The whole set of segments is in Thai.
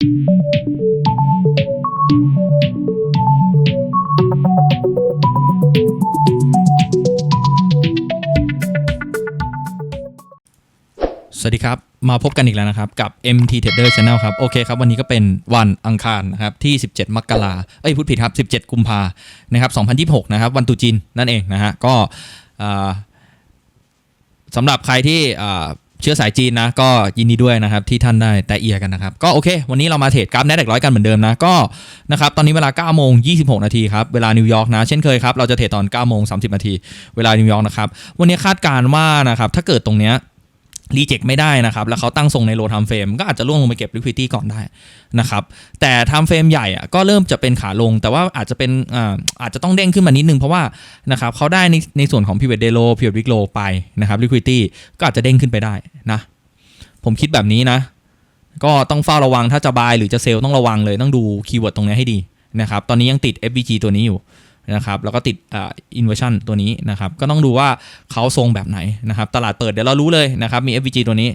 สวัสดีครับ มาพบกันอีกแล้วนะครับ กับ MT Trader Channel ครับ โอเคครับ วันนี้ก็เป็นวันอังคารนะครับ ที่ 17 มกราเอ้ยพูดผิดครับ 17 กุมภานะครับ 2026 นะครับ วันตุจีนนั่นเองนะฮะ ก็สำหรับใครที่ เชื้อสายจีนนะก็ยินดีด้วยนะครับที่ท่านได้แต่เอียกันนะครับ ก็โอเค วันนี้เรามาเทรดกราฟแนดแดกร้อยกันเหมือนเดิมนะก็นะครับตอนนี้เวลา9โมง26 นาทีครับเวลานิวยอร์กนะเช่นเคยครับเราจะเทรดตอน9โมง30 นาทีเวลานิวยอร์กนะครับวันนี้คาดการณ์ว่านะครับถ้าเกิดตรงเนี้ย รีเจ็คไม่ได้นะครับ แล้วเขาตั้งทรงในโลท i มเฟรมก็อาจจะล่วงลงไปเก็บ liquidity ก่อนได้นะครับ แต่ท i มเฟรมใหญ่อะก็เริ่มจะเป็นขาลง แต่ว่าอาจจะเป็นอ่าอาจจะต้องเด้งขึ้นมานิดนึง เพราะว่านะครับเขาได้ในในส่วนของ pivot day low pivot week low ไปนะครับ liquidity ก็อาจจะเด้งขึ้นไปได้นะ ผมคิดแบบนี้นะ ก็ต้องเฝ้าระวังถ้าจะบายหรือจะเซลต้องระวังเลยต้องดูคีย์เวิร์ดตรงนี้ให้ดีนะครับ ตอนนี้ยังติด FVG ตัวนี้อยู่ นะครับแล้วก็ติดอ่า inversion ตัวนี้นะครับก็ต้องดูว่าเขาทรงแบบไหนนะครับตลาดเปิดเดี๋ยวเรารู้เลยนะครับมี FVG ตัวนี้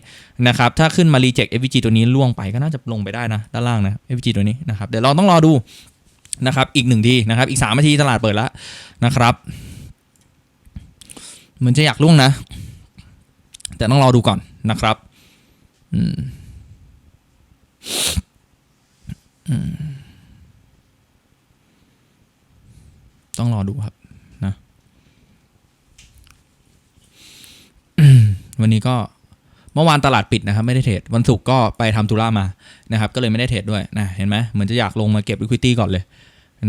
นะครับถ้าขึ้นมา reject FVG ตัวนี้ล่วงไปก็น่าจะลงไปได้นะด้านล่างนะ FVG ตัวนี้นะครับเดี๋ยวเราต้องรอดูนะครับอีกหนึ่งทีนะครับอีกสามนาทีตลาดเปิดแล้วนะครับเหมือนจะอยากล่วงนะ แต่ต้องรอดูก่อนนะครับอืมอืม ต้องรอดูครับนะวันนี้ก็เมื่อวานตลาดปิดนะครับไม่ได้เทรดวันศุกร์ก็ไปทำธุระมานะครับ ก็เลยไม่ได้เทรดด้วยนะเห็นไหมเหมือนจะอยากลงมาเก็บ liquidity ก่อนเลย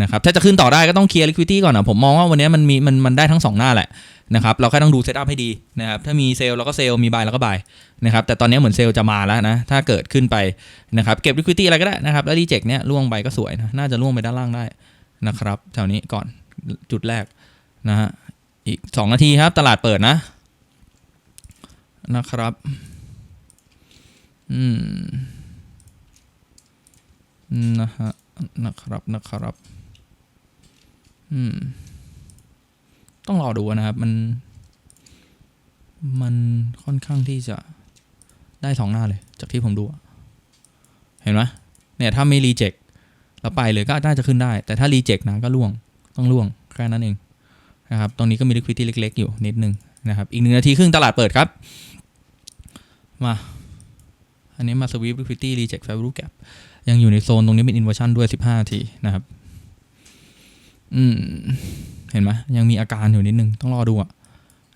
นะครับถ้าจะขึ้นต่อได้ก็ต้องเคลียร์ liquidity ก่อนนะผมมองว่าวันนี้มันมีมันมันได้ทั้งสองหน้าแหละนะครับเราแค่ต้องดูเซตอัพให้ดีนะครับถ้ามีเซลล์เราก็เซลล์มีบายเราก็บายนะครับแต่ตอนนี้เหมือนเซลล์จะมาแล้วนะถ้าเกิดขึ้นไปนะครับเก็บ liquidity อะไรก็ได้นะครับแล้วรีเจ็คเนี้ยล่วงไปก็สวยนะน่าจะล่วงไปด้านล่างได้นะครับแถวนี้ก่อน จุดแรกนะฮะอีกสองนาทีครับ ตลาดเปิดนะ นะครับ อืมนะฮะนะครับนะครับ อืม ต้องรอดูนะครับ มัน มันค่อนข้างที่จะได้สองหน้าเลย จากที่ผมดู เห็นไหมเนี่ย ถ้าไม่รีเจ็คแล้วไปเลยก็น่าจะขึ้นได้ แต่ถ้ารีเจ็คนะก็ล่วง ต้องล่วง แค่นั้นเองนะครับ ตรงนี้ก็มี liquidity เล็ก ๆ อยู่นิดนึงนะครับ อีกหนึ่งนาทีครึ่งตลาดเปิดครับ มา อันนี้มา sweep liquidity reject value gap ยังอยู่ในโซนตรงนี้เป็น inversion ด้วย 15นาทีนะครับ อืม เห็นไหมยังมีอาการอยู่นิดนึง ต้องรอดูอะ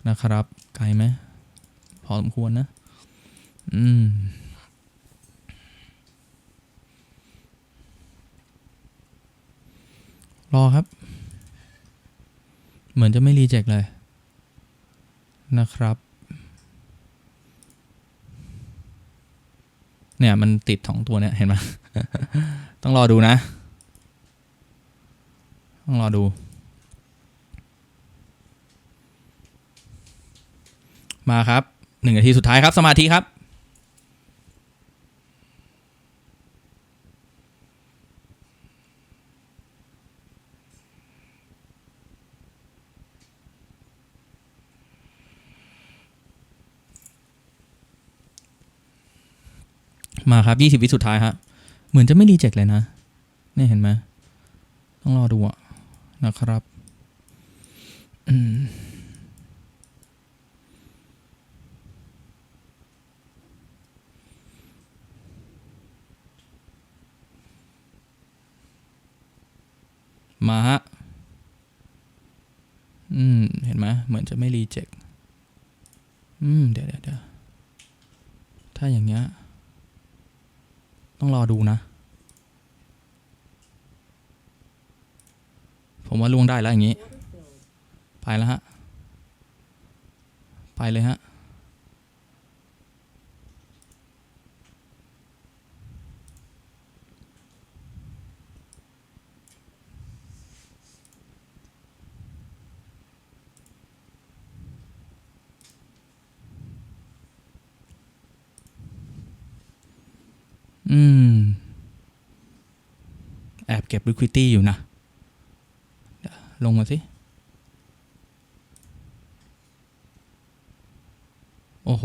นะครับ ไกลไหมพอสมควรนะ อืมรอครับ เหมือนจะไม่รีเจ็คเลยนะครับ เนี่ยมันติดสองตัวเนี่ยเห็นไหมต้องรอดูนะ ต้องรอดู มาครับหนึ่งนาทีสุดท้ายครับสมาธิครับ มาครับยี่สิบวิสุดท้ายครับเหมือนจะไม่รีเจ็คเลยนะนี่เห็นไหมต้องรอดูอะนะครับมมาฮะ อืม เห็นไหมเหมือนจะไม่รีเจ็ค อืม เดี๋ยวเดี๋ยวเดี๋ยวถ้าอย่างเงี้ย ต้องรอดูนะ ผมว่าล่วงได้แล้วอย่างนี้ ไปแล้วฮะ ไปเลยฮะ อืม แอบเก็บ liquidity อยู่นะ ลงมาสิ โอ้โห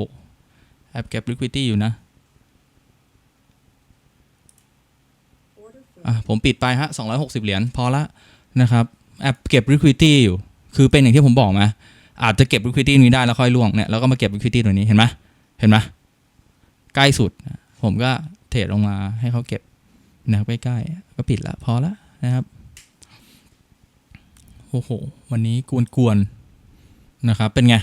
แอบเก็บ liquidity อยู่นะ อะ ผมปิดไปฮะ 260 เหรียญพอละนะครับ แอบเก็บ liquidity อยู่ คือเป็นอย่างที่ผมบอกไหมอาจจะเก็บ liquidity นี้ได้แล้วค่อยล่วงเนี่ย แล้วก็มาเก็บ liquidity ตัวนี้เห็นไหมเห็นไหมใกล้สุด ผมก็ เทรดลงมาให้เขาเก็บนะครับใกล้ๆ ก็ปิดละพอละนะครับโอ้โห วันนี้กวนๆนะครับ เป็นไง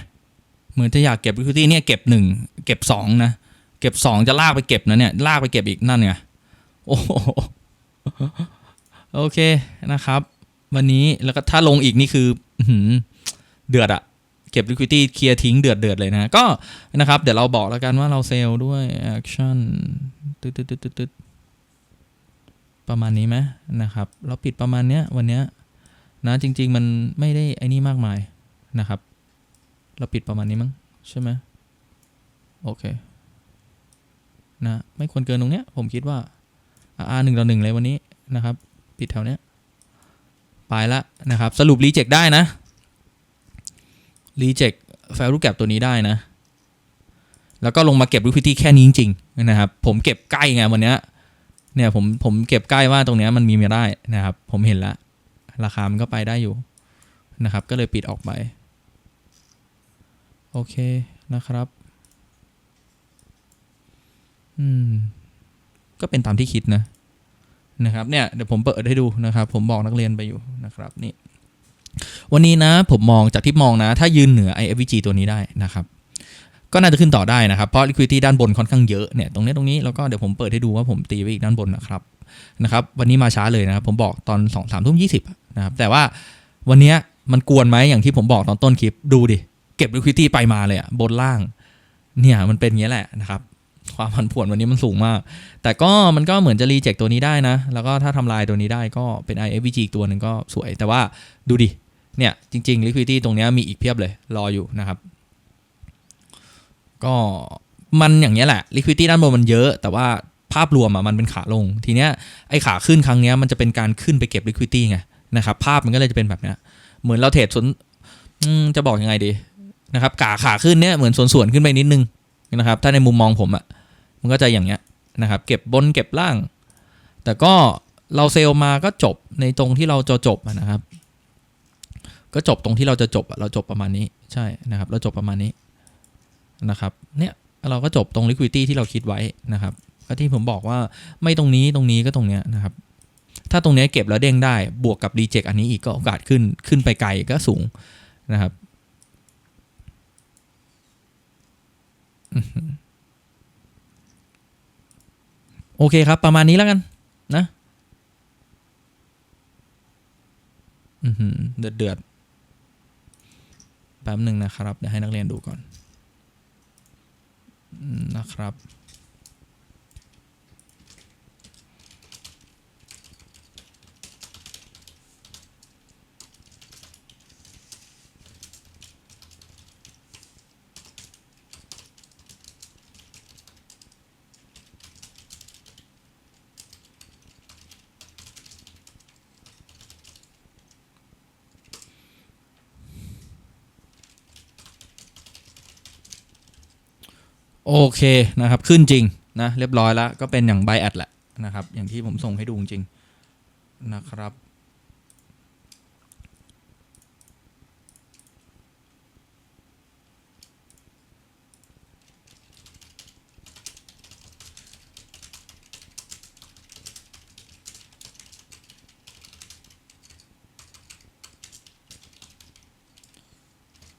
เหมือนจะอยากเก็บ liquidity เนี่ยเก็บหนึ่งเก็บสองนะ เก็บสองจะลากไปเก็บนะเนี่ยลากไปเก็บอีกนั่นไงโอ้โหโอเคนะครับ วันนี้แล้วก็ถ้าลงอีกนี่คืออเดือดอะเก็บ liquidity เคลียร์ทิ้งเดือดเดือดเลยนะ ก็นะครับ เดี๋ยวเราบอกแล้วกันว่าเราเซลล์ด้วย action ตึ๊ดตึ๊ดตึ๊ดตึ๊ดตึ๊ดประมาณนี้ไหมนะครับ เราปิดประมาณเนี้ยวันเนี้ยนะจริง ๆ มันไม่ได้ไอ้นี่มากมายนะครับ เราปิดประมาณนี้มั้งใช่ไหมโอเคนะไม่ควรเกินตรงเนี้ยผมคิดว่าอาหนึ่งต่อหนึ่งเลยวันนี้นะครับ ปิดแถวเนี้ยไปละนะครับ สรุปรีเจ็คได้นะรีเจ็คแฟลูกแกรตัวนี้ได้นะ แล้วก็ลงมาเก็บ liquidity แค่นี้จริงๆนะครับผมเก็บใกล้ไงวันเนี้ยเนี่ยผมผมเก็บใกล้ว่าตรงเนี้ยมันมีมาได้นะครับ ผมเห็นแล้วราคามันก็ไปได้อยู่นะครับ ก็เลยปิดออกไปโอเคนะครับ อืม ก็เป็นตามที่คิดนะ นะครับ เนี่ยเดี๋ยวผมเปิดให้ดูนะครับ ผมบอกนักเรียนไปอยู่นะครับนี่ วันนี้นะ ผมมองจากที่มองนะ ถ้ายืนเหนือ IFVG ตัวนี้ได้นะครับ ก็น่าจะขึ้นต่อได้นะครับ เพราะ liquidity ด้านบนค่อนข้างเยอะเนี่ยตรงนี้ตรงนี้แล้วก็เดี๋ยวผมเปิดให้ดูว่าผมตีไว้อีกด้านบนนะครับนะครับ วันนี้มาช้าเลยนะครับ ผมบอกตอน2องสามทุ่มยี่สิบนะครับแต่ว่าวันนี้มันกวนไหมอย่างที่ผมบอกตอนต้นคลิปดูดิ เก็บ liquidity ไปมาเลยอะบนล่าง เนี่ยมันเป็นอย่างนี้ยแหละนะครับความผันผวนวันนี้มันสูงมาก แต่ก็มันก็เหมือนจะรีเจ็คตัวนี้ได้นะ แล้วก็ถ้าทำลายตัวนี้ได้ก็เป็น IFVG อีกตัวหนึ่งก็สวย แต่ว่าดูดิ เนี่ยจริง ๆ liquidity ตรงนี้มีอีกเพียบเลยรออยู่นะครับ ก็มันอย่างเนี้ยแหละ liquidity ด้านบนมันเยอะ แต่ว่าภาพรวมอะมันเป็นขาลง ทีเนี้ยไอ้ขาขึ้นครั้งเนี้ยมันจะเป็นการขึ้นไปเก็บ liquidity ไงนะครับ ภาพมันก็เลยจะเป็นแบบเนี้ยเหมือนเราเทรดสวนจะบอกยังไงดีนะครับกาขาขึ้นเนี้ยเหมือนสวนสวนขึ้นไปนิดนึงนะครับ ถ้าในมุมมองผมอะมันก็จะอย่างเงี้ยนะครับ เก็บบนเก็บล่าง แต่ก็เราเซลล์มาก็จบในตรงที่เราจะจบนะครับ ก็จบตรงที่เราจะจบเราจบประมาณนี้ใช่นะครับ เราจบประมาณนี้ นะครับเนี่ยเราก็จบตรง liquidity ที่เราคิดไว้นะครับก็ที่ผมบอกว่าไม่ตรงนี้ตรงนี้ก็ตรงเนี้ยนะครับถ้าตรงเนี้ยเก็บแล้วเด้งได้บวกกับ reject อันนี้อีกก็โอกาสขึ้นขึ้นไปไกลก็สูงนะครับโอเคครับ ประมาณนี้แล้วกันนะเดือดเดือดแป๊บหนึ่งนะครับ เดี๋ยวให้นักเรียนดูก่อน นะครับ โอเคนะครับขึ้นจริงนะเรียบร้อยแล้วก็เป็นอย่างไบแอดแหละนะครับ อย่างที่ผมส่งให้ดูจริงนะครับ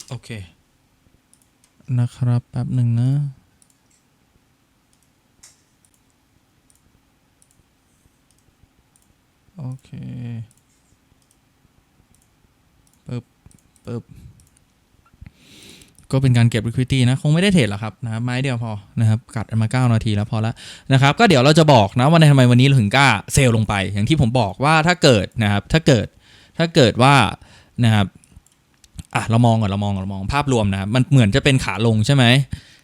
โอเค นะครับ แป๊บหนึ่งนะ โอ เคปึ๊บปึ๊บก็เป็นการเก็บ liquidity นะ คงไม่ได้เทรดหรอกครับนะบไม้เดียวพอนะครับ กัดมา 9 นาทีแล้วพอแล้วนะครับ ก็เดี๋ยวเราจะบอกนะว่าในทำไมวันนี้เราถึงกล้าเซลล์ลงไป อย่างที่ผมบอกว่าถ้าเกิดนะครับ ถ้าเกิดถ้าเกิดว่านะครับอะเรามองก่อนเรามองก่อนเรามองภาพรวมนะครับมันเหมือนจะเป็นขาลงใช่ไหม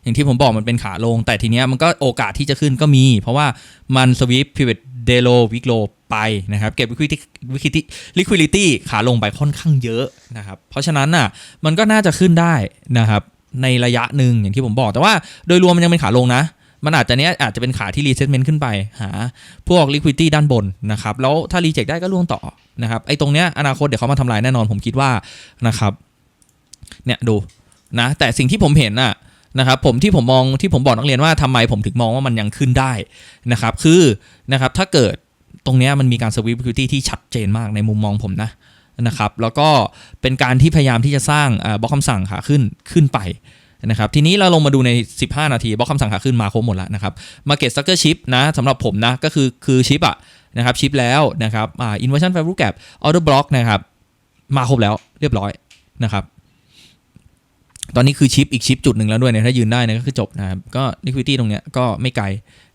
อย่างที่ผมบอกมันเป็นขาลง แต่ทีเนี้ยมันก็โอกาสที่จะขึ้นก็มี เพราะว่ามันสวิปพิเวตเดโลวิกโล ไปนะครับเก็บ liquidity liquidity liquidity ขาลงไปค่อนข้างเยอะนะครับเพราะฉะนั้นน่ะมันก็น่าจะขึ้นได้นะครับในระยะหนึ่งอย่างที่ผมบอก แต่ว่าโดยรวมมันยังเป็นขาลงนะ มันอาจจะเนี้ยอาจจะเป็นขาที่รีเซ็ตเมนต์ขึ้นไป หาพวก liquidity ด้านบนนะครับแล้วถ้ารีเจ็คได้ก็ล่วงต่อนะครับไอ้ตรงเนี้ยอนาคตเดี๋ยวเขามาทำลายแน่นอนผมคิดว่านะครับเนี่ยดูนะแต่สิ่งที่ผมเห็นน่ะนะครับผมที่ผมมองที่ผมบอกนักเรียนว่าทำไมผมถึงมองว่ามันยังขึ้นได้นะครับคือนะครับถ้าเกิด ตรงนี้มันมีการสวิป liquidity ที่ชัดเจนมากในมุมมองผมนะนะครับ แล้วก็เป็นการที่พยายามที่จะสร้างบล็อกคำสั่งขาขึ้นขึ้นไปนะครับทีนี้เราลงมาดูใน 15 นาทีบล็อกคำสั่งขาขึ้นมาครบหมดแล้วนะครับ Market Structure Chip นะสำหรับผมนะก็คือคือชิปอะนะครับชิปแล้วนะครับอ่า Inversion Value Gap Order Block นะครับมาครบแล้วเรียบร้อยนะครับตอนนี้คือชิปอีกชิปจุดหนึ่งแล้วด้วยเนี่ยถ้ายืนได้เนยก็คือจบนะครับก็ liquidity ตรงเนี้ยก็ไม่ไกล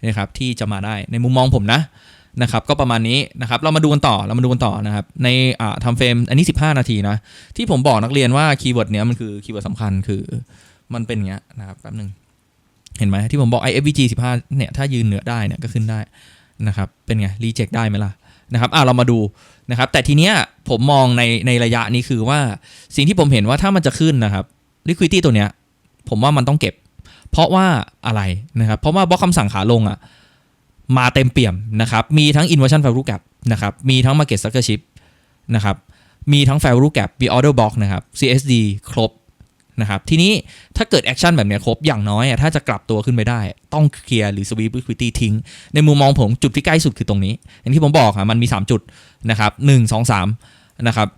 นะครับที่จะมาได้ในมุมมองผมนะ นะครับก็ประมาณนี้นะครับเรามาดูกันต่อเรามาดูกันต่อนะครับในทำเฟรมอันนี้ 15 นาทีนะที่ผมบอกนักเรียนว่าคีย์เวิร์ดเนี้ยมันคือคีย์เวิร์ดสำคัญคือมันเป็นอย่างเงี้ยนะครับแป๊บหนึงเห็นไหมที่ผมบอก IFVG 15เนี่ยถ้ายืนเหนือได้เนี่ยก็ขึ้นได้นะครับเป็นไงรีเจ็คได้ไหมล่ะนะครับอ่าเรามาดูนะครับแต่ทีเนี้ยผมมองในในระยะนี้คือว่าสิ่งที่ผมเห็นว่าถ้ามันจะขึ้นนะครับ liquidity ตัวเนี้ยผมว่ามันต้องเก็บ เพราะว่าอะไรนะครับเพราะว่าบล็อกคำสั่งขาลงอะ มาเต็มเปี่ยมนะครับ มีทั้ง inversion value gap นะครับ มีทั้ง market structure shift นะครับ มีทั้ง value gap มี order block นะครับ CSD ครบนะครับ ทีนี้ถ้าเกิด action แบบเนี้ยครบอย่างน้อยอะถ้าจะกลับตัวขึ้นไปได้ ต้องเคลียร์หรือ sweep liquidity ทิ้ง ในมุมมองผมจุดที่ใกล้สุดคือตรงนี้ อย่างที่ผมบอกอะมันมี 3 จุดนะครับ1 2 3นะครับ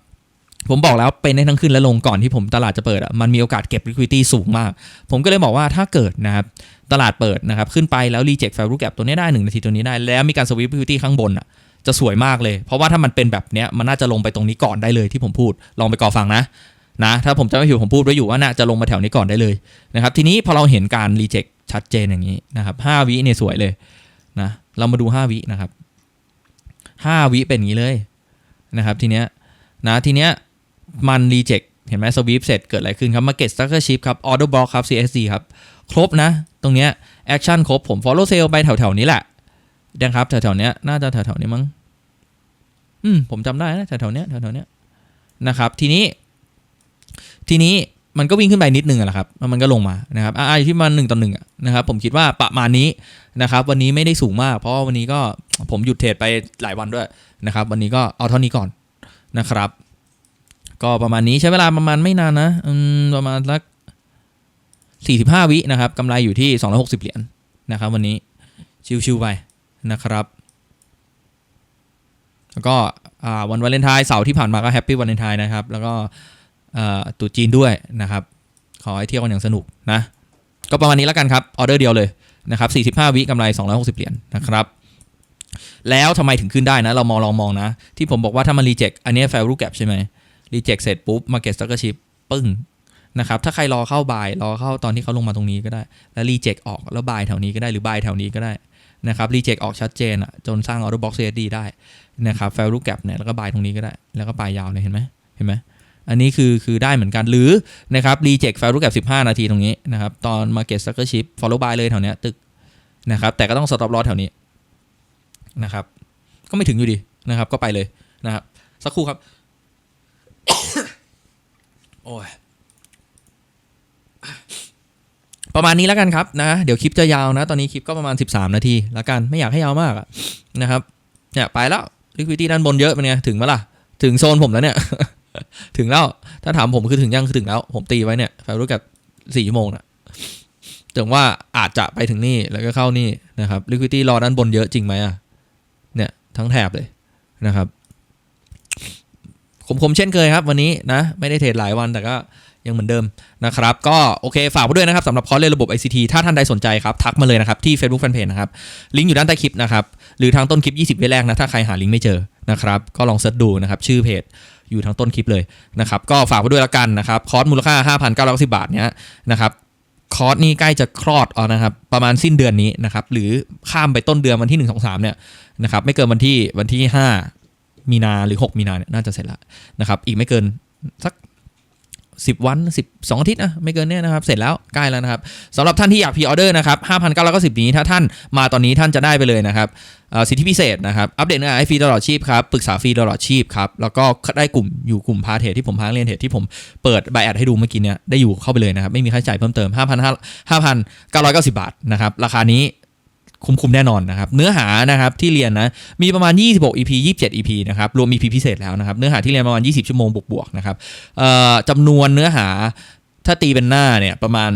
ผมบอกแล้วเป็นได้ทั้งขึ้นและลงก่อนที่ผมตลาดจะเปิดอะมันมีโอกาสเก็บ liquidity สูงมาก ผมก็เลยบอกว่าถ้าเกิดนะครับตลาดเปิดนะครับขึ้นไปแล้ว reject value gap ตัวนี้ได้ 1 นาทีตัวนี้ได้ แล้วมีการ sweep liquidity ข้างบนอะจะสวยมากเลย เพราะว่าถ้ามันเป็นแบบเนี้ยมันน่าจะลงไปตรงนี้ก่อนได้เลยที่ผมพูดลองไปกอฟังนะนะถ้าผมจะไม่ผิดผมพูดไว้อยู่ว่าน่าจะลงมาแถวนี้ก่อนได้เลยนะครับทีนี้พอเราเห็นการ reject ชัดเจนอย่างนี้นะครับ5วิเนี่ยสวยเลยนะเรามาดู 5 วินะครับ5วิเป็นอย่างนี้เลยนะครับทีเนี้ยนะทีเนี้ย มันรีเจ็คเห็นไหมสวีปเสร็จเกิดอะไรขึ้นครับ Market Structure Shift ครับ Order Block ครับ CSD ครับ ครบนะ ตรงเนี้ยแอคชั่นครบผม Follow Sale ไปแถวๆนี้แหละนะครับแถวๆเนี้ยน่าจะแถวๆนี้มั้งอืมผมจำได้นะแถวๆเนี้ยแถวๆเนี้ยนะครับ ทีนี้ ทีนี้มันก็วิ่งขึ้นไปนิดนึงอะแหละครับแล้วมันก็ลงมานะครับอ่าอยู่ที่มันหนึ่งต่อหนึ่งนะครับ ผมคิดว่าประมาณนี้นะครับ วันนี้ไม่ได้สูงมาก เพราะวันนี้ก็ผมหยุดเทรดไปหลายวันด้วยนะครับ วันนี้ก็เอาเท่านี้ก่อนนะครับ ก็ประมาณนี้ใช้เวลาประมาณไม่นานนะประมาณสักสี่สิบห้าวินะครับกำไรอยู่ที่สองร้อยหกสิบเหรียญนะครับ วันนี้ชิวๆไปนะครับแล้วก็วันวาเลนไทน์เสาร์ที่ผ่านมาก็แฮปปี้วาเลนไทน์นะครับ แล้วก็ตุจีนด้วยนะครับ ขอให้เที่ยวกันอย่างสนุกนะ ก็ประมาณนี้แล้วกันครับออเดอร์เดียวเลยนะครับ 45 วิกำไร 260 เหรียญนะครับ แล้วทำไมถึงขึ้นได้นะ เรามองลองมองนะ ที่ผมบอกว่าถ้ามันรีเจ็คอันนี้แฟลรูแก p ใช่ไหม รีเจ็คเสร็จปุ๊บมาเก็ตสต็อกชิปปึ้งนะครับถ้าใครรอเข้าบายรอเข้าตอนที่เขาลงมาตรงนี้ก็ได้ แล้วรีเจ็คออกแล้วบายแถวนี้ก็ได้หรือบายแถวนี้ก็ได้นะครับรีเจ็คออกชัดเจนอะจนสร้างออเดอร์บ็อกซ์เอดีได้นะครับแฟลรูแก p เนี่ยแล้วก็บายตรงนี้ก็ได้ แล้วก็ปลายยาวเลยเห็นไหมเห็นไหมอันนี้คือคือได้เหมือนกันหรือนะครับรีเจ็คแฟลรูแก p 15 นาทีตรงนี้นะครับตอนมาเก็ตสต็อกชิป follow buy เลยแถวเนี้ยตึกนะครับแต่ก็ต้องสต็อปลอสแถวนี้นะครับก็ไม่ถึงอยู่ดีนะครับก็ไปเลยนะครับสักครู่ครับ โอ้ยประมาณนี้แล้วกันครับนะ เดี๋ยวคลิปจะยาวนะ ตอนนี้คลิปก็ประมาณ 13 นาทีแล้วกันไม่อยากให้ยาวมากนะครับเนี่ยไปแล้ว liquidity ด้านบนเยอะเป็นไง ถึงไหมล่ะ ถึงโซนผมแล้วเนี่ย ถึงแล้ว ถ้าถามผมคือถึงยังคือถึงแล้ว ผมตีไว้เนี่ยไฟรู้กับสี่ชั่วโมงนะถึงว่าอาจจะไปถึงนี่แล้วก็เข้านี่นะครับ liquidity รอด้านบนเยอะจริงไหมอะเนี่ยทั้งแถบเลยนะครับ คมๆเช่นเคยครับวันนี้นะไม่ได้เทรดหลายวันแต่ก็ยังเหมือนเดิมนะครับก็โอเคฝากไว้ด้วยนะครับสำหรับคอร์สเรียนระบบ ICT ถ้าท่านใดสนใจครับ ทักมาเลยนะครับ ที่ Facebook Fanpage นะครับ ลิงก์อยู่ด้านใต้คลิปนะครับ หรือทางต้นคลิป 20วิแรกนะ ถ้าใครหาลิงก์ไม่เจอนะครับ ก็ลองเซิร์ชดูนะครับ ชื่อเพจอยู่ทางต้นคลิปเลยนะครับ ก็ฝากไว้ด้วยละกันนะครับ คอร์สมูลค่า 5,990 บาทเนี้ยนะครับคอร์สนี้ใกล้จะคลอดเอานะครับ ประมาณสิ้นเดือนนี้นะครับหรือข้ามไปต้นเดือนวันที่ 1 2 3เนี่ยนะครับไม่เกินวันที่วันที่ 5 มีนาหรือ 6 มีนาเนี่ยน่าจะเสร็จแล้วนะครับ อีกไม่เกินสัก 10 วัน 12อาทิตย์นะไม่เกินเนี่ยนะครับ เสร็จแล้วใกล้แล้วนะครับสำหรับท่านที่อยากพ r ออเดอร์นะครับ5,990นี้ถ้าท่านมาตอนนี้ท่านจะได้ไปเลยนะครับสิทธิพิเศษนะครับ อัปเดตเนื้อหาให้ฟรีตลอดชีพครับ ปรึกษาฟรีตลอดชีพครับ แล้วก็ได้กลุ่มอยู่กลุ่มพาเทรดที่ผมพาเรียนเทรดที่ผมเปิดใบแอดให้ดูเมื่อกี้เนี่ยได้อยู่เข้าไปเลยนะครับ ไม่มีค่าใช้จ่ายเพิ่มเติม5,500 5,990 บาทนะครับ ราคานี้ คุ้มๆแน่นอนนะครับ เนื้อหานะครับที่เรียนนะมีประมาณ 26 EP 27 EP นะครับรวม EP พิเศษแล้วนะครับเนื้อหาที่เรียนประมาณ 20 ชั่วโมงบวกๆนะครับจำนวนเนื้อหาถ้าตีเป็นหน้าเนี่ยประมาณ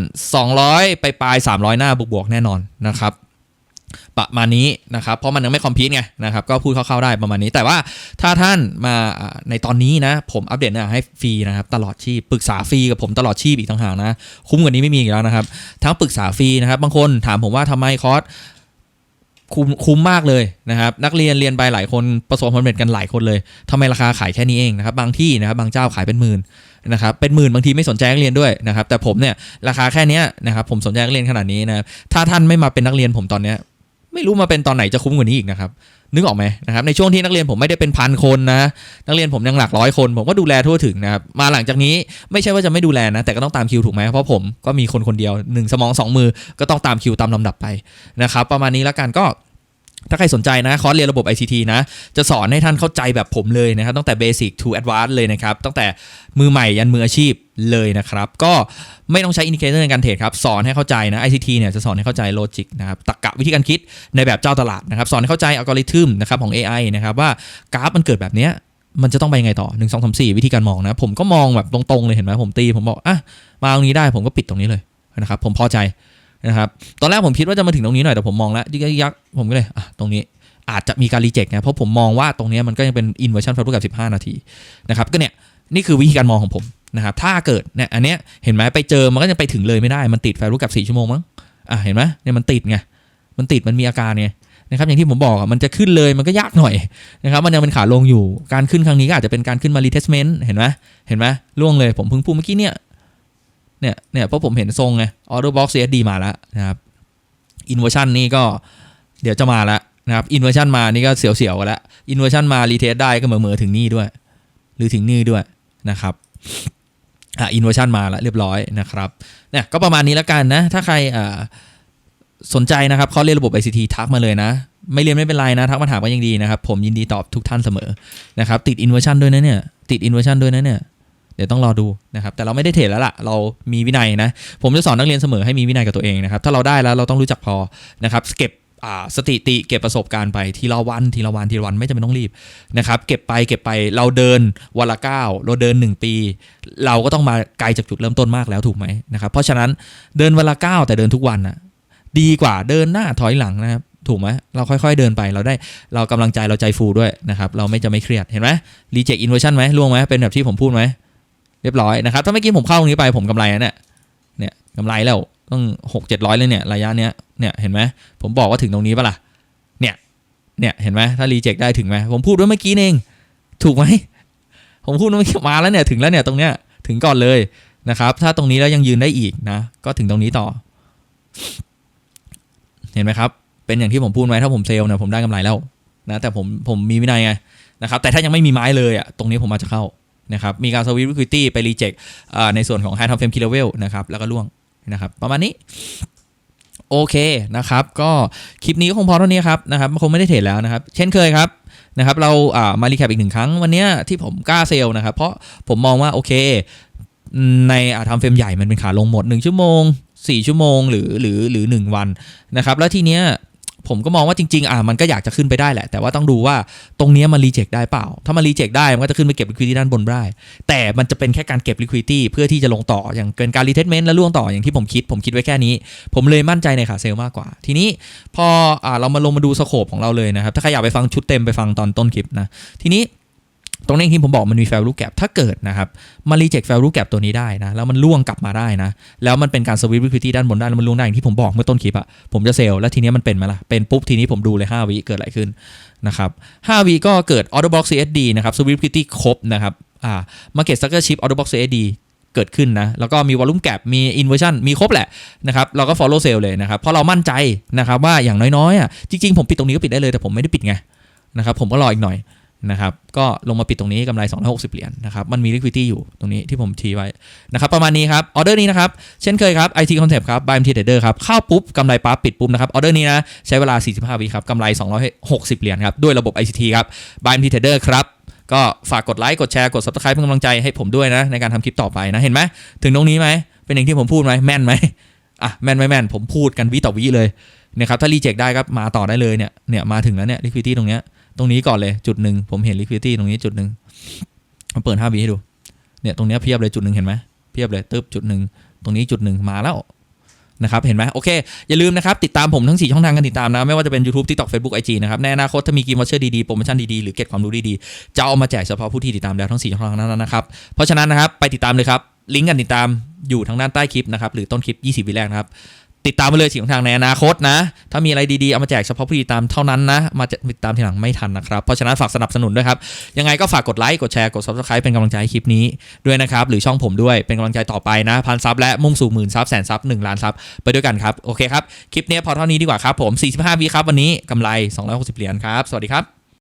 200 ไปปลาย 300 หน้าบวกๆแน่นอนนะครับประมาณนี้นะครับ เพราะมันยังไม่คอมพิวต์ไงนะครับ ก็พูดคร่าวๆได้ประมาณนี้ แต่ว่าถ้าท่านมาในตอนนี้นะ ผมอัปเดตนื้อหาให้ฟรีนะครับ ตลอดชีพปรึกษาฟรีกับผมตลอดชีพอีกต่างหากนะ คุ้มกว่านี้ไม่มีอีกแล้วนะครับ ทั้งปรึกษาฟรีนะครับ บางคนถามผมว่าทำไมคอร์ส คุ้มคุ้มมากเลยนะครับ นักเรียนเรียนไปหลายคนประสบความสำเร็จกันหลายคนเลยทำไมราคาขายแค่นี้เองนะครับ บางที่นะครับบางเจ้าขายเป็นหมื่นนะครับเป็นหมื่นบางทีไม่สนใจนักเรียนด้วยนะครับ แต่ผมเนี่ยราคาแค่นี้นะครับผมสนใจนักเรียนขนาดนี้นะครับถ้าท่านไม่มาเป็นนักเรียนผมตอนเนี้ย ไม่รู้มาเป็นตอนไหนจะคุ้มกว่านี้อีกนะครับนึกออกไหมนะครับในช่วงที่นักเรียนผมไม่ได้เป็นพันคนนะนักเรียนผมยังหลักร้อยคน ผมก็ดูแลทั่วถึงนะครับมาหลังจากนี้ไม่ใช่ว่าจะไม่ดูแลนะ แต่ก็ต้องตามคิวถูกไหมเพราะผมก็มีคนคนเดียวหนึ่งสมองสองมือก็ต้องตามคิวตามลำดับไปนะครับประมาณนี้แล้วกันก็ ถ้าใครสนใจนะคอร์สเรียนระบบ ICT นะจะสอนให้ท่านเข้าใจแบบผมเลยนะครับตั้งแต่ Basic to Advanced เลยนะครับ ตั้งแต่มือใหม่ยันมืออาชีพเลยนะครับ ก็ไม่ต้องใช้อินดิเคเตอร์ในการเทรดครับ สอนให้เข้าใจนะ ICT เนี่ยจะสอนให้เข้าใจโลจิกนะครับตรรกะวิธีการคิดในแบบเจ้าตลาดนะครับ สอนให้เข้าใจอัลกอริทึมนะครับของ AI นะครับว่ากราฟมันเกิดแบบเนี้ยมันจะต้องไปยังไงต่อ 1 2 3 4 วิธีการมองนะ ผมก็มองแบบตรงๆเลยเห็นไหมผมตี ผมบอกอะมาตรงนี้ได้ผมก็ปิดตรงนี้เลยนะครับผมพอใจ นะครับตอนแรกผมคิดว่าจะมาถึงตรงนี้หน่อยแต่ผมมองแล้วยึกยักผมก็เลยอะตรงนี้อาจจะมีการรีเจ็คนะเพราะผมมองว่าตรงนี้มันก็ยังเป็น inversion f a b r i c กับ 15 นาทีนะครับก็เนี่ยนี่คือวิธีการมองของผมนะครับถ้าเกิดเนี่ยอันเนี้ยเห็นไหมไปเจอมันก็ยังไปถึงเลยไม่ได้มันติด f a b r i c กับ 4 ชั่วโมงมั้งอะเห็นไหมเนี่ยมันติดไงมันติดมันมีอาการไงนะครับอย่างที่ผมบอกมันจะขึ้นเลยมันก็ยากหน่อยนะครับมันยังเป็นขาลงอยู่การขึ้นครั้งนี้ก็อาจจะเป็นการขึ้นมา retestment เห็นไหมเห็นไหมล่วงเลยผมเพิ่งพูดเมื่อกี้เนี่ย เนี่ยเนี่ยเพราะผมเห็นทรงไง order box CSD มาแล้วนะครับ inversion นี่ก็เดี๋ยวจะมาแล้วนะครับอินเวอร์ชันมานี่ก็เสียวๆกันแล้วอินเวอร์ชันมารีเทสได้ก็เหมือๆถึงนี่ด้วย หรือถึงนี่ด้วยนะครับอะอินเวอร์ชันมาแล้วเรียบร้อยนะครับเนี่ยก็ประมาณนี้แล้วกันนะ ถ้าใครอ่าสนใจนะครับเขาเรียนระบบ ICT ทักมาเลยนะ ไม่เรียนไม่เป็นไรนะ ทักมาถามก็ยังดีนะครับ ผมยินดีตอบทุกท่านเสมอนะครับติดอินเวอร์ชันด้วยนะเนี่ยติดอินเวอร์ชันด้วยนะเนี่ย ดี๋ยวต้องรอดูนะครับแต่เราไม่ได้เทรดแล้วล่ะ เรามีวินัยนะผมจะสอนนักเรียนเสมอให้มีวินัยกับตัวเองนะครับถ้าเราได้แล้วเราต้องรู้จักพอนะครับเก็บสถิติเก็บประสบการณ์ไปทีละวันทีละวันทีละวันไม่จำเป็นต้องรีบนะครับเก็บไปเก็บไปเราเดินวันละก้าวเราเดิน 1 ปี เราก็ต้องมาไกลจากจุดเริ่มต้นมากแล้วถูกไหมนะครับเพราะฉะนั้นเดินวันละก้าวแต่เดินทุกวันนะดีกว่าเดินหน้าถอยหลังนะครับถูกไหมเราค่อยๆเดินไปเราได้เรากำลังใจเราใจฟูด้วยนะครับเราไม่จะไม่เครียดเห็นไหมรีเจ็คอินเวอร์ชันไหมล่วงไหมเป็นแบบที่ผมพูดไหม เรียบร้อยนะครับ ถ้าไม่กี้ผมเข้าตรงนี้ไปผมกำไรนะเนี่ยเนี่ยกำไรแล้วต้องหกเจ็ดร้อยเลยเนี่ยระยะเนี้ยเนี่ยเห็นไหมผมบอกว่าถึงตรงนี้ปะล่ะเนี่ยเนี่ยเห็นไหมถ้ารีเจ็คได้ถึงไหมผมพูดด้วยเมื่อกี้เองถูกไหมผมพูดเมื่อกี้มาแล้วเนี่ยถึงแล้วเนี่ยตรงเนี้ยถึงก่อนเลยนะครับ ถ้าตรงนี้แล้วยังยืนได้อีกนะ ก็ถึงตรงนี้ต่อ เห็นไหมครับ เป็นอย่างที่ผมพูดไว้ถ้าผมเซลล์เนี่ยผมได้กำไรแล้วนะแต่ผมผมมีวินัยไงนะครับ แต่ถ้ายังไม่มีไม้เลยอะตรงนี้ผมอาจจะเข้า นะครับ มีการสวิตวิคิตี้ไปรีเจ็คในส่วนของ High Top Frame Key Level นะครับ แล้วก็ล่วงนะครับ ประมาณนี้ โอเคนะครับ ก็คลิปนี้ก็คงพอเท่านี้ครับนะครับคงไม่ได้เทรดแล้วนะครับ เช่นเคยครับนะครับ เราามารีแคปอีกหนึ่งครั้งวันเนี้ยที่ผมกล้าเซลนะครับ เพราะผมมองว่าโอเค ในอาทำเฟรมใหญ่มันเป็นขาลงหมด 1 ชั่วโมง 4 ชั่วโมง หรือหรือหรือ 1 วันนะครับ แล้วทีเนี้ย ผมก็มองว่าจริงๆอ่ามันก็อยากจะขึ้นไปได้แหละ แต่ว่าต้องดูว่าตรงนี้มันรีเจ็คได้เปล่า ถ้ามันรีเจ็คได้มันก็จะขึ้นไปเก็บ liquidity ด้านบนได้แต่มันจะเป็นแค่การเก็บ liquidity เพื่อที่จะลงต่ออย่างเกินการ retestment และล่วงต่ออย่างที่ผมคิด ผมคิดไว้แค่นี้ ผมเลยมั่นใจในขาเซลมากกว่า ทีนี้พออ่าเรามาลงมาดูสโคปของเราเลยนะครับถ้าใครอยากไปฟังชุดเต็มไปฟังตอนต้นคลิปนะทีนี้ ตรงนี้ที่ผมบอกมันมี value gap ถ้าเกิดนะครับมา reject value gap ตัวนี้ได้นะแล้วมันล่วงกลับมาได้นะ แล้วมันเป็นการ sweep liquidity ด้านบนได้แล้วมันล่วงได้อย่างที่ผมบอกเมื่อต้นคลิปอะผมจะเซลแล้วทีนี้มันเป็นไหมล่ะเป็นปุ๊บทีนี้ผมดูเลย 5วิเกิดอะไรขึ้นนะครับ5วิก็เกิด order box CSD นะครับ sweep liquidity ครบนะครับอ่า market structure shift order box CSD เกิดขึ้นนะ แล้วก็มี volume gap มี inversion มีครบแหละนะครับ เราก็ follow sale เลยนะครับ เพราะเรามั่นใจนะครับว่าอย่างน้อยๆอะจริงๆ ผมปิดตรงนี้ก็ปิดได้เลยแต่ผมไม่ได้ปิดไงนะครับผมก็รออีกหน่อย นะครับก็ลงมาปิดตรงนี้กำไร 260 เหรียญนะครับมันมี liquidity อยู่ตรงนี้ที่ผมทีไว้นะครับประมาณนี้ครับออเดอร์นี้นะครับเช่นเคยครับ IT Concept ครับ by MT Trader ครับเข้าปุ๊บกำไรปั๊บปิดปุ๊บนะครับออเดอร์นี้นะใช้เวลา 45 วิครับกำไร 260 เหรียญครับด้วยระบบ ICT ครับ by MT Trader ครับก็ฝากกดไลค์กดแชร์กด subscribe เป็นกำลังใจให้ผมด้วยนะในการทำคลิปต่อไปนะเห็นไหมถึงตรงนี้ไหมเป็นอย่างที่ผมพูดไหมแม่นไหมอะแม่นไม่แม่นผมพูดกันวิต่อวิเลยนะครับถ้ารีเจ็คได้ก็มาต่อได้เลยเนี่ยเนี่ยมาถึงแล้วเนี่ย liquidity ตรงเนี้ย ตรงนี้ก่อนเลยจุดหนึ่งผมเห็น liquidity ตรงนี้จุดหนึ่งมาเปิด5วิให้ดู เนี่ยตรงนี้เพียบเลยจุดหนึ่งเห็นไหมเพียบเลยตึ๊บจุดหนึ่งตรงนี้จุดหนึ่งมาแล้วนะครับเห็นไหมโอเค อย่าลืมนะครับ ติดตามผมทั้ง 4 ช่องทางการติดตามนะ ไม่ว่าจะเป็น YouTube TikTok Facebook IG นะครับในอนาคตถ้ามีกิมวอเชอร์ดีๆ โปรโมชั่นดี ๆ หรือเก็บความรู้ดี ๆ จะเอามาแจกเฉพาะผู้ที่ติดตามแล้วทั้ง 4 ช่องทางนั้นนะครับ เพราะฉะนั้นนะครับ ไปติดตามเลยครับ ลิงก์การติดตามอยู่ทางด้านใต้คลิปนะครับหรือต้นคลิป 20 วิแรกนะครับ ติดตามไปเลยสี่ช่องทางในอนาคตนะ ถ้ามีอะไรดีๆ เอามาแจกเฉพาะผู้ติดตามเท่านั้นนะ มาจะติดตามทีหลังไม่ทันนะครับ เพราะฉะนั้นฝากสนับสนุนด้วยครับ ยังไงก็ฝากกดไลค์ กดแชร์ กด subscribe เป็นกำลังใจให้คลิปนี้ด้วยนะครับ หรือช่องผมด้วยเป็นกำลังใจต่อไปนะ พันซับและมุ่งสู่หมื่นซับแสนซับหนึ่งล้านซับไปด้วยกันครับ โอเคครับ คลิปนี้พอเท่านี้ดีกว่าครับผม 45วิครับวันนี้กำไร 260 เหรียญครับ สวัสดีครับ